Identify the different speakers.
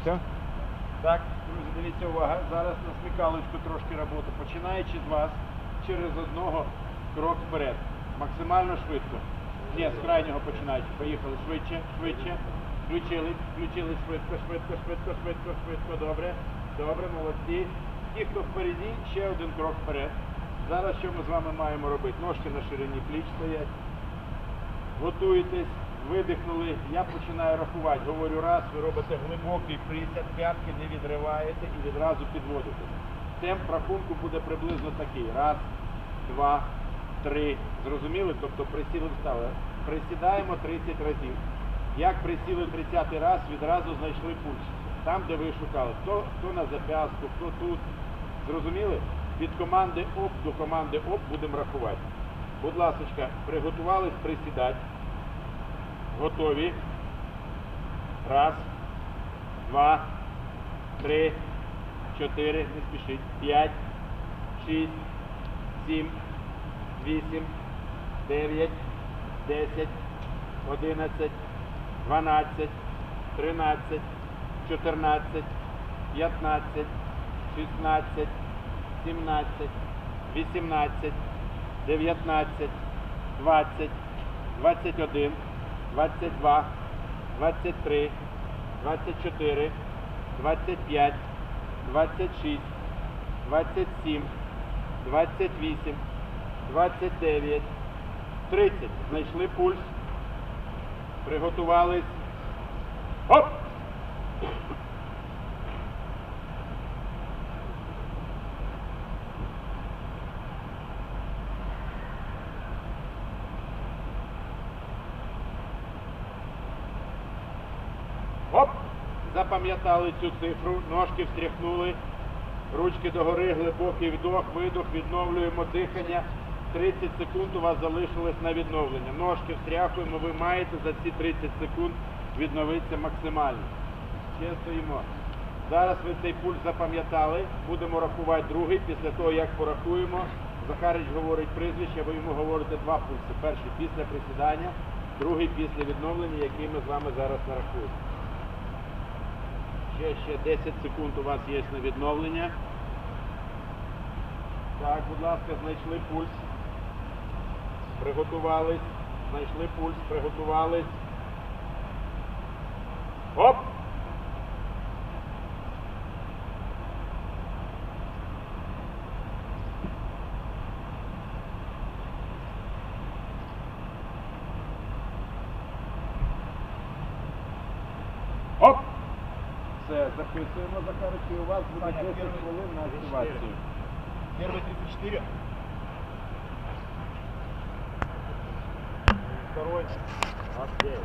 Speaker 1: Все?
Speaker 2: Так, друзі, дивіться увага. Зараз на смікалочку трошки роботи. Починаючи з вас через одного крок вперед. Максимально швидко. Ні, з крайнього починаючи. Поїхали швидше, швидше. Включили, включили швидко, швидко, швидко, швидко, швидко. Добре. Добре, молодці. Ті, хто впереді, ще один крок вперед. Зараз що ми з вами маємо робити? Ножки на ширині пліч стоять. Готуєтесь, видихнули, я починаю рахувати. Говорю раз, ви робите глибокий присяд, п'ятки не відриваєте і відразу підводите. Темп рахунку буде приблизно такий. Раз, два, три. Зрозуміли? Тобто присіли встали. Присідаємо 30 разів. Як присіли 30 раз, відразу знайшли пульс. Там, де ви шукали. Хто, хто на зап'ястку, хто тут. Зрозуміли? Від команди ОП до команди ОП будемо рахувати. Будь ласка, приготувались присідати. Готові. Раз, два, три, чотири, не спішіть. П'ять, шість, сім, вісім, дев'ять, десять, одинадцять, дванадцять, тринадцять, чотирнадцять, п'ятнадцять, шістнадцять, сімнадцять, вісімнадцять, 19, 20, 21, 22, 23, 24, 25, 26, 27, 28, 29, 30. Знайшли пульс. Приготувались. Оп! Запам'ятали цю цифру, ножки встряхнули, ручки догори, глибокий вдох, видох, відновлюємо дихання. 30 секунд у вас залишилось на відновлення. Ножки встряхуємо, ви маєте за ці 30 секунд відновитися максимально. Ще стоїмо. Зараз ви цей пульс запам'ятали, будемо рахувати другий. Після того, як порахуємо, Захарич говорить прізвище, ви йому говорите два пульси. Перший після присідання, другий після відновлення, який ми з вами зараз нарахуємо. Ще, ще 10 секунд у вас є на відновлення. Так, будь ласка, знайшли пульс. Приготувались. Знайшли пульс, приготувались. Оп! Оп! Все, записуємо, Захарич, і у вас буде 10 хвилин на
Speaker 3: 34.
Speaker 2: активацію.
Speaker 3: Первый 34. Второй.
Speaker 2: Окей.